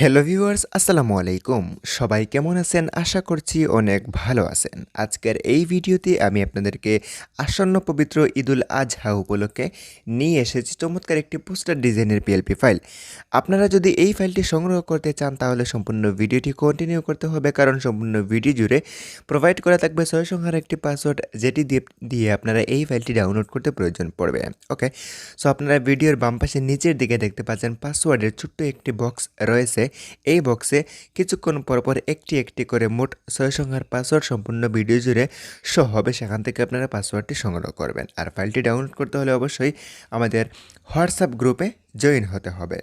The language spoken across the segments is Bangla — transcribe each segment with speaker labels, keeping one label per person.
Speaker 1: হ্যালো ভিউয়ার্স আসসালামু আলাইকুম। সবাই কেমন আছেন? আশা করছি অনেক ভালো আছেন। আজকের এই ভিডিওতে আমি আপনাদেরকে আসন্ন পবিত্র ঈদুল আজহা উপলক্ষে নিয়ে এসেছি চমৎকার একটি পোস্টার ডিজাইনের পিএলপি ফাইল আপনারা যদি এই ফাইলটি সংগ্রহ করতে চান, তাহলে সম্পূর্ণ ভিডিওটি কন্টিনিউ করতে হবে, কারণ সম্পূর্ণ ভিডিও জুড়ে প্রোভাইড করা থাকবে ছয় সংখ্যার একটি পাসওয়ার্ড যেটি দিয়ে দিয়ে আপনারা এই ফাইলটি ডাউনলোড করতে প্রয়োজন পড়বে। ওকে সো আপনারা ভিডিওর বাম পাশে নিচের দিকে দেখতে পাচ্ছেন পাসওয়ার্ডের ছোট্ট একটি বক্স রয়েছে। এই বক্সে কিছুক্ষণ পরপর একটি একটি করে মোট ছয় সংখ্যার পাসওয়ার্ড সম্পূর্ণ ভিডিও জুড়ে শো হবে। সেখান থেকে আপনারা পাসওয়ার্ডটি সংগ্রহ করবেন। আর ফাইলটি ডাউনলোড করতে হলে অবশ্যই আমাদের হোয়াটসঅ্যাপ গ্রুপে জয়েন হতে হবে।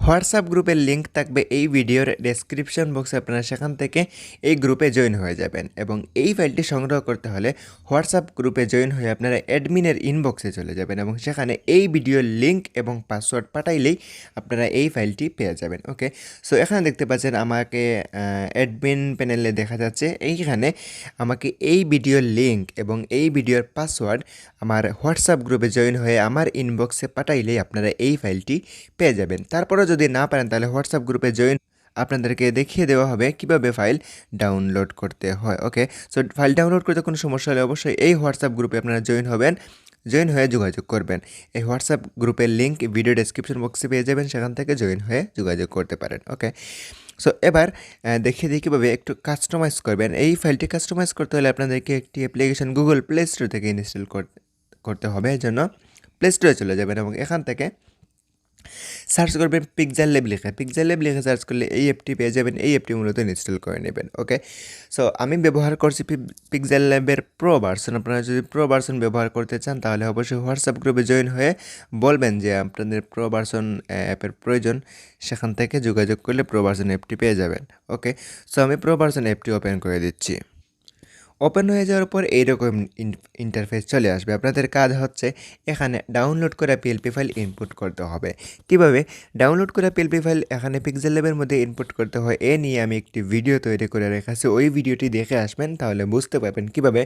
Speaker 1: হোয়াটসঅ্যাপ গ্রুপের লিঙ্ক থাকবে এই ভিডিওর ডেসক্রিপশন বক্সে আপনারা সেখান থেকে এই গ্রুপে জয়েন হয়ে যাবেন এবং এই ফাইলটি সংগ্রহ করতে হলে হোয়াটসঅ্যাপ গ্রুপে জয়েন হয়ে আপনারা অ্যাডমিনের ইনবক্সে চলে যাবেন এবং সেখানে এই ভিডিওর লিঙ্ক এবং পাসওয়ার্ড পাঠাইলেই আপনারা এই ফাইলটি পেয়ে যাবেন ওকে সো এখানে দেখতে পাচ্ছেন আমাকে অ্যাডমিন প্যানেলে দেখা যাচ্ছে। এইখানে আমাকে এই ভিডিওর লিঙ্ক এবং এই ভিডিওর পাসওয়ার্ড আমার হোয়াটসঅ্যাপ গ্রুপে জয়েন হয়ে আমার ইনবক্সে পাঠাইলেই আপনারা এই ফাইলটি পেয়ে যাবেন। তারপরেও যদি না পারেন, তাহলে হোয়াটসঅ্যাপ গ্রুপে জয়েন আপনাদেরকে দেখিয়ে দেওয়া হবে কীভাবে ফাইল ডাউনলোড করতে হয় ওকে সো ফাইল ডাউনলোড করতে কোনো সমস্যা হলে অবশ্যই এই হোয়াটসঅ্যাপ গ্রুপে আপনারা জয়েন হবেন জয়েন হয়ে যোগাযোগ করবেন। এই হোয়াটসঅ্যাপ গ্রুপের লিঙ্ক ভিডিও ডেসক্রিপশন বক্সে পেয়ে যাবেন, সেখান থেকে জয়েন হয়ে যোগাযোগ করতে পারেন ওকে সো এবার দেখিয়ে দিই কীভাবে একটু কাস্টমাইজ করবেন। এই ফাইলটি কাস্টমাইজ করতে হলে আপনাদেরকে একটি অ্যাপ্লিকেশন গুগল প্লে স্টোর থেকে ইনস্টল করতে হবে এর জন্য প্লে স্টোরে চলে যাবেন এবং এখান থেকে সার্চ করবেন পিকজার ল্যাব লিখে। পিকজার ল্যাব লিখে সার্চ করলে এই অ্যাপটি পেয়ে যাবেন, এই অ্যাপটি মূলত ইনস্টল করে নেবেন ওকে সো আমি ব্যবহার করছি পিকজার ল্যাবের প্রো ভার্সন আপনারা যদি প্রো ভার্সন ব্যবহার করতে চান, তাহলে অবশ্যই হোয়াটসঅ্যাপ গ্রুপে জয়েন হয়ে বলবেন যে আপনাদের প্রো ভার্সন অ্যাপের প্রয়োজন। সেখান থেকে যোগাযোগ করলে প্রো ভার্সন অ্যাপটি পেয়ে যাবেন ওকে সো আমি প্রো ভার্সন অ্যাপটি ওপেন করে দিচ্ছি। ওপেন হয়ে যাওয়ার পর এইরকম ইন্টারফেস চলে আসবে। আপনাদের কাজ হচ্ছে এখানে ডাউনলোড করা পিএলপি ফাইল ইনপুট করতে হবে। কীভাবে? ডাউনলোড করা পিএলপি ফাইল এখানে পিক্সেল ল্যাবের মধ্যে ইনপুট করতে হয়। এ নিয়ে আমি একটি ভিডিও তৈরি করে রেখেছি। ওই ভিডিওটি দেখে আসবেন, তাহলে বুঝতে পারবেন কীভাবে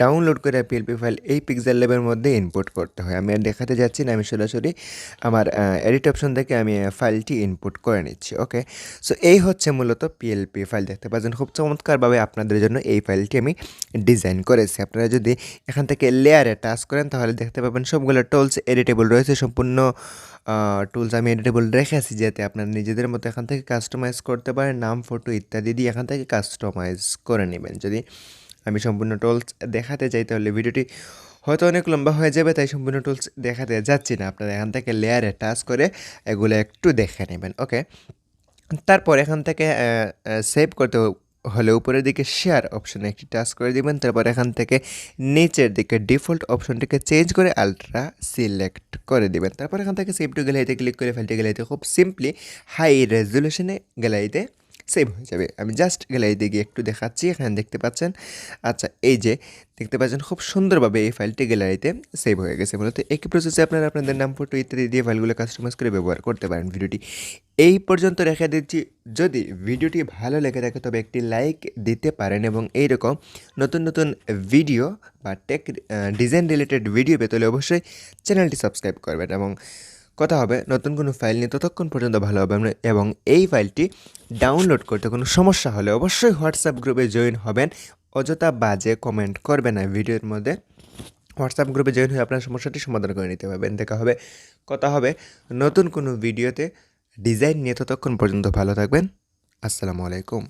Speaker 1: ডাউনলোড করা পিএলপি ফাইল এই পিক্সেল ল্যাবের মধ্যে ইনপুট করতে হয়। আমি আর দেখাতে যাচ্ছি না, আমি সরাসরি আমার এডিট অপশন থেকে আমি ফাইলটি ইনপুট করে নিচ্ছি ওকে সো এই হচ্ছে মূলত পিএলপি ফাইল দেখতে পাচ্ছেন। খুব চমৎকারভাবে আপনাদের জন্য এই ফাইলটি আমি ডিজাইন করেছি। আপনারা যদি এখান থেকে লেয়ারে টাচ করেন, তাহলে দেখতে পাবেন সবগুলো টুলস এডিটেবল রয়েছে। সম্পূর্ণ টুলস আমি এডিটেবল রেখেছি যাতে আপনারা নিজেদের মতো এখান থেকে কাস্টমাইজ করতে পারেন, নাম ফটো ইত্যাদি দিয়ে এখান থেকে কাস্টমাইজ করে নেবেন। যদি আমি সম্পূর্ণ টুলস দেখাতে চাই, তাহলে ভিডিওটি হয়তো অনেক লম্বা হয়ে যাবে, তাই সম্পূর্ণ টুলস দেখাতে যাচ্ছি না। আপনারা এখান থেকে লেয়ারে টাচ করে এগুলো একটু দেখে নেবেন ওকে তারপর এখান থেকে সেভ করতে হলে উপরের দিকে শেয়ার অপশনে একটি টাচ করে দিবেন, তারপর এখান থেকে নিচের দিকে ডিফল্ট অপশনটিকে চেঞ্জ করে আলট্রা সিলেক্ট করে দিবেন। তারপর এখান থেকে সেভ টু গ্যালারিতে ক্লিক করে ফাইলটি গ্যালারিতে খুব সিম্পলি হাই রেজলিউশনে গ্যালারিতে সেভ হয়ে যাবে। আমি জাস্ট গ্যালারিতে গিয়ে একটু দেখাচ্ছি, এখানে দেখতে পাচ্ছেন। আচ্ছা এই যে দেখতে পাচ্ছেন খুব সুন্দরভাবে এই ফাইলটি গ্যালারিতে সেভ হয়ে গেছে। মূলত একই প্রসেসে আপনারা আপনাদের নাম ফটো ইত্যাদি দিয়ে ফাইলগুলো কাস্টমাইজ করে ব্যবহার করতে পারেন ভিডিওটি। এই পর্যন্ত রেখে দিচ্ছি। যদি ভিডিওটি ভালো লেগে থাকে, তবে একটি লাইক দিতে পারেন এবং এইরকম নতুন নতুন ভিডিও বা টেক ডিজাইন রিলেটেড ভিডিও পেতে হলে অবশ্যই চ্যানেলটি সাবস্ক্রাইব করবেন এবং কথা হবে, নতুন কোনো ফাইল নিয়ে ততক্ষণ পর্যন্ত ভালো হবে এবং এই ফাইলটি ডাউনলোড করতে কোনো সমস্যা হলে অবশ্যই হোয়াটসঅ্যাপ গ্রুপে জয়েন হবেন। অযথা বাজে কমেন্ট করবে না ভিডিওর মধ্যে। হোয়াটসঅ্যাপ গ্রুপে জয়েন হয়ে আপনার সমস্যাটি সমাধান করে নিতে পারবেন। দেখা হবে, কথা হবে নতুন কোনো ভিডিওতে ডিজাইন নিয়ে ততক্ষণ পর্যন্ত ভালো থাকবেন। আসসালামু আলাইকুম।